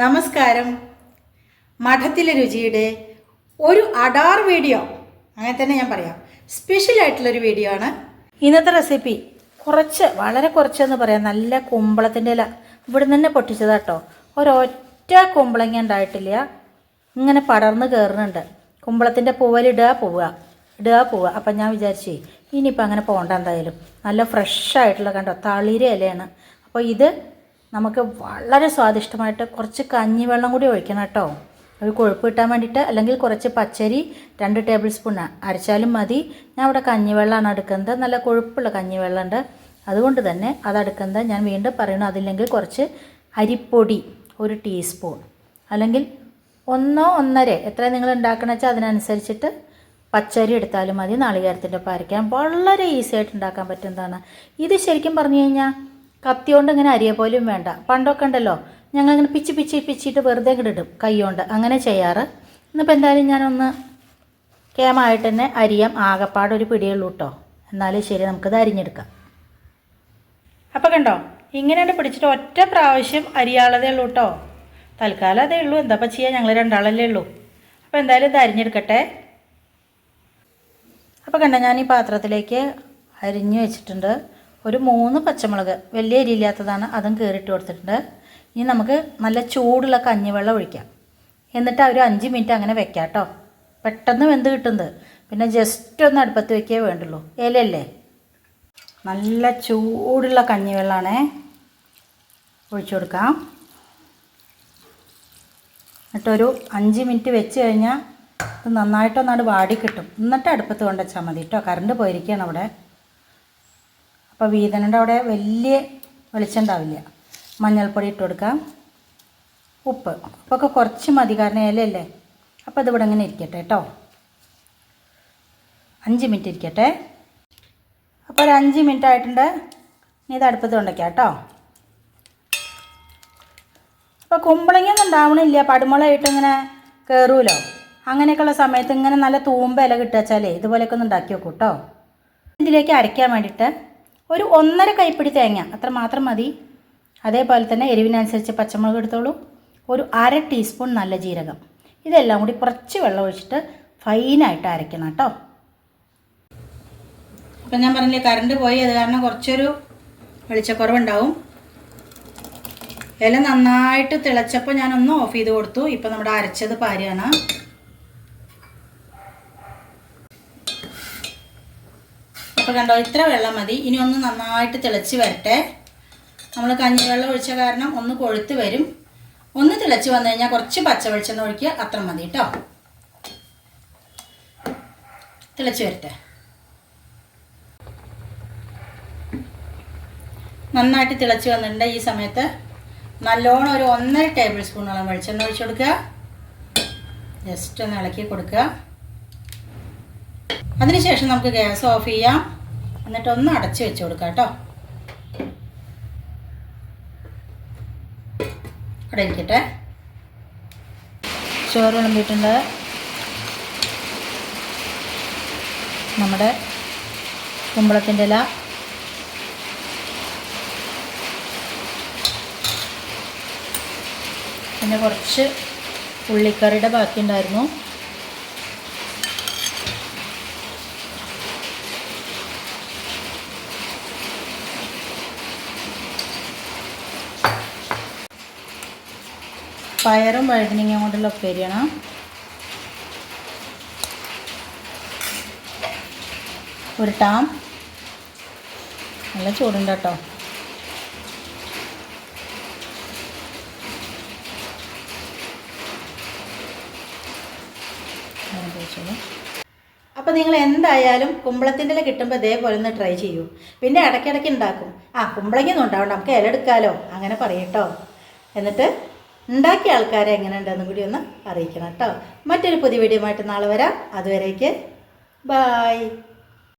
നമസ്കാരം. മഠത്തിലെ രുചിയുടെ ഒരു അടാർ വീഡിയോ. അങ്ങനെ തന്നെ ഞാൻ പറയാം. സ്പെഷ്യൽ ആയിട്ടുള്ളൊരു വീഡിയോ ആണ്. ഇന്നത്തെ റെസിപ്പി കുറച്ച് വളരെ കുറച്ചെന്ന് പറയാം. നല്ല കുമ്പളത്തിന്റെ ഇല. ഇവിടെ തന്നെ പൊട്ടിച്ചതാ കേട്ടോ ഒരൊറ്റ കുമ്പളങ്ങ ഉണ്ടായിട്ടില്ല. ഇങ്ങനെ പടർന്ന് കയറുന്നുണ്ട് കുമ്പളത്തിന്റെ പൂവലിടുക പോവുക. ഇടുക പോവുക. അപ്പം ഞാൻ വിചാരിച്ചേ ഇനിയിപ്പോൾ അങ്ങനെ പോകണ്ട എന്തായാലും. നല്ല ഫ്രഷ് ആയിട്ടുള്ള കണ്ടോ? തളിര ഇലയാണ്. അപ്പോൾ ഇത് നമുക്ക് വളരെ സ്വാദിഷ്ടമായിട്ട് കുറച്ച് കഞ്ഞി വെള്ളം കൂടി ഒഴിക്കണം കേട്ടോ. ഒരു കൊഴുപ്പ് കിട്ടാൻ വേണ്ടിയിട്ട് അല്ലെങ്കിൽ കുറച്ച് പച്ചരി രണ്ട് ടേബിൾ സ്പൂൺ അരച്ചാലും മതി. ഞാൻ ഇവിടെ കഞ്ഞിവെള്ളമാണ് എടുക്കുന്നത്. നല്ല കൊഴുപ്പുള്ള കഞ്ഞിവെള്ളമുണ്ട്. അതുകൊണ്ട് തന്നെ അതെടുക്കുന്നത് ഞാൻ വീണ്ടും പറയണു അതില്ലെങ്കിൽ കുറച്ച് അരിപ്പൊടി ഒരു ടീസ്പൂൺ. അല്ലെങ്കിൽ ഒന്നോ ഒന്നര എത്ര നിങ്ങൾ ഉണ്ടാക്കണമെന്ന് വെച്ചാൽ അതിനനുസരിച്ചിട്ട് പച്ചരി എടുത്താലും മതി. നാളികേരത്തിന്റെ പാരയ്ക്കാൻ വളരെ ഈസി ആയിട്ട് ഉണ്ടാക്കാൻ പറ്റുന്നതാണ്. ഇത് ശരിക്കും പറഞ്ഞു കഴിഞ്ഞാൽ കത്തി കൊണ്ട് ഇങ്ങനെ അരിയ പോലും വേണ്ട. പണ്ടൊക്കെ ഉണ്ടല്ലോ ഞങ്ങൾ ഇങ്ങനെ പിച്ച് പിച്ച് പിച്ചിട്ട് വെറുതെ ഇടും കൈ കൊണ്ട് അങ്ങനെ ചെയ്യാറ്. ഇന്നിപ്പോൾ എന്തായാലും ഞാനൊന്ന് കേമായിട്ട് തന്നെ അരിയാം. ആകപ്പാടെ ഒരു പിടിയുള്ളൂ കേട്ടോ എന്നാലും ശരി നമുക്കിത് അരിഞ്ഞെടുക്കാം. അപ്പോൾ കണ്ടോ ഇങ്ങനെ പിടിച്ചിട്ട് ഒറ്റ പ്രാവശ്യം അരിയാളതേ ഉള്ളൂ കേട്ടോ തൽക്കാലം അതേ ഉള്ളൂ. എന്താപ്പോൾ ചെയ്യാൻ ഞങ്ങൾ രണ്ടാളല്ലേ ഉള്ളൂ. അപ്പോൾ എന്തായാലും ഇത് അരിഞ്ഞെടുക്കട്ടെ. അപ്പോൾ കണ്ടോ ഞാൻ ഈ പാത്രത്തിലേക്ക് അരിഞ്ഞു വെച്ചിട്ടുണ്ട്. ഒരു മൂന്ന് പച്ചമുളക് വലിയ എരിയില്ലാത്തതാണ് അതും കയറിയിട്ട് കൊടുത്തിട്ടുണ്ട്. ഇനി നമുക്ക് നല്ല ചൂടുള്ള കഞ്ഞിവെള്ളം ഒഴിക്കാം. എന്നിട്ട് ആ ഒരു അഞ്ച് മിനിറ്റ് അങ്ങനെ വെക്കാം കേട്ടോ. പെട്ടെന്ന് വെന്ത് കിട്ടുന്നത്. പിന്നെ ജസ്റ്റ് ഒന്ന് അടുപ്പത്ത് വെക്കേ വേണ്ടുള്ളൂ. ഇലയല്ലേ? നല്ല ചൂടുള്ള കഞ്ഞിവെള്ളമാണേ ഒഴിച്ചു കൊടുക്കാം. എന്നിട്ടൊരു അഞ്ച് മിനിറ്റ് വെച്ച് കഴിഞ്ഞാൽ ഇത് നന്നായിട്ടൊന്നാട് വാടി കിട്ടും. എന്നിട്ട് അടുപ്പത്ത് കൊണ്ടുവച്ചാൽ മതി കേട്ടോ. കറണ്ട് പോയിരിക്കുകയാണ് അവിടെ. അപ്പോൾ വീതനന്റെ അവിടെ വലിയ വെളിച്ചം ഉണ്ടാവില്ല. മഞ്ഞൾപ്പൊടി ഇട്ട് കൊടുക്കാം. ഉപ്പ്. ഉപ്പൊക്കെ കുറച്ച് മതി കാരണം ഇലയല്ലേ. അപ്പോൾ ഇതിവിടെ ഇങ്ങനെ ഇരിക്കട്ടെ കേട്ടോ അഞ്ച് മിനിറ്റ് ഇരിക്കട്ടെ. അപ്പോൾ ഒരു അഞ്ച് മിനിറ്റ് ആയിട്ടുണ്ട്. ഇനി ഇത് അടുപ്പത്ത് കൊണ്ടേക്കാം കേട്ടോ അപ്പോൾ കുമ്പളങ്ങയൊന്നും ഉണ്ടാവണില്ല. പടുമുളയായിട്ട് ഇങ്ങനെ കയറുമല്ലോ അങ്ങനെയൊക്കെയുള്ള സമയത്ത് ഇങ്ങനെ നല്ല തൂമ്പ ഇല കിട്ടുക വെച്ചാലേ ഇതുപോലെയൊക്കെ ഒന്ന് ഉണ്ടാക്കി വെക്കും കേട്ടോ ഇതിലേക്ക് അരയ്ക്കാൻ വേണ്ടിയിട്ട് ഒരു ഒന്നര കൈപ്പിടി തേങ്ങ അത്ര മാത്രം മതി. അതേപോലെ തന്നെ എരിവിനനുസരിച്ച് പച്ചമുളക് എടുത്തോളൂ. ഒരു അര ടീസ്പൂൺ നല്ല ജീരകം. ഇതെല്ലാം കൂടി കുറച്ച് വെള്ളം ഒഴിച്ചിട്ട് ഫൈനായിട്ട് അരയ്ക്കണം കേട്ടോ. അപ്പം ഞാൻ പറഞ്ഞില്ലേ കറണ്ട് പോയി അത് കാരണം കുറച്ചൊരു വെളിച്ചക്കുറവുണ്ടാവും. ഇല നന്നായിട്ട് തിളച്ചപ്പോൾ ഞാനൊന്ന് ഓഫ് ചെയ്ത് കൊടുത്തു. ഇപ്പം നമ്മുടെ അരച്ചത് പാരിയാണ് അപ്പോൾ കണ്ടോ ഇത്ര വെള്ളം മതി. ഇനി ഒന്ന് നന്നായിട്ട് തിളച്ച് വരട്ടെ. നമ്മൾ കഞ്ഞിവെള്ളം ഒഴിച്ച കാരണം ഒന്ന് കൊഴുത്ത് വരും. ഒന്ന് തിളച്ച് വന്നു കഴിഞ്ഞാൽ കുറച്ച് പച്ച വെളിച്ചെണ്ണ ഒഴിക്കുക അത്ര മതി കേട്ടോ തിളച്ച് വരട്ടെ. നന്നായിട്ട് തിളച്ച് വന്നിട്ടുണ്ട് ഈ സമയത്ത്. നല്ലോണം ഒരു ഒന്നര ടേബിൾ സ്പൂണോളം വെളിച്ചെണ്ണ ഒഴിച്ചു കൊടുക്കുക. ജസ്റ്റ് ഒന്ന് ഇളക്കി കൊടുക്കുക. അതിനുശേഷം നമുക്ക് ഗ്യാസ് ഓഫ് ചെയ്യാം. എന്നിട്ട് ഒന്ന് അടച്ചു വെച്ച് കൊടുക്കാം കേട്ടോ. അവിടെ ഇരിക്കട്ടെ. ചോറ് വിളമ്പിയിട്ടുണ്ട്. നമ്മുടെ കുമ്പളത്തിന്റെ ഇല. പിന്നെ കുറച്ച് ഉള്ളിക്കറിയുടെ ബാക്കി ഉണ്ടായിരുന്നു പയറും വഴുതനങ്ങയും കൊണ്ടുള്ള ഉപ്പേരിയാണ് ഉരുട്ടാം നല്ല ചൂടുണ്ട് കേട്ടോ. അപ്പോൾ നിങ്ങൾ എന്തായാലും കുമ്പളത്തിന്റെ കിട്ടുമ്പോൾ ഇതേപോലെ ഒന്ന് ട്രൈ ചെയ്യൂ. പിന്നെ ഇടയ്ക്കിടയ്ക്ക് ഉണ്ടാക്കും. ആ കുമ്പളങ്ങൊന്നും ഉണ്ടാവണ്ട. നമുക്ക് ഇല എടുക്കാമല്ലോ അങ്ങനെ പറയട്ടോ എന്നിട്ട് ഉണ്ടാക്കിയ ആൾക്കാരെ എങ്ങനെ ഉണ്ടെന്നും കൂടി ഒന്ന് അറിയിക്കണം കേട്ടോ. മറ്റൊരു പുതിയ വീഡിയോ ആയിട്ട് നാളെ വരാം. അതുവരേക്ക് ബായ്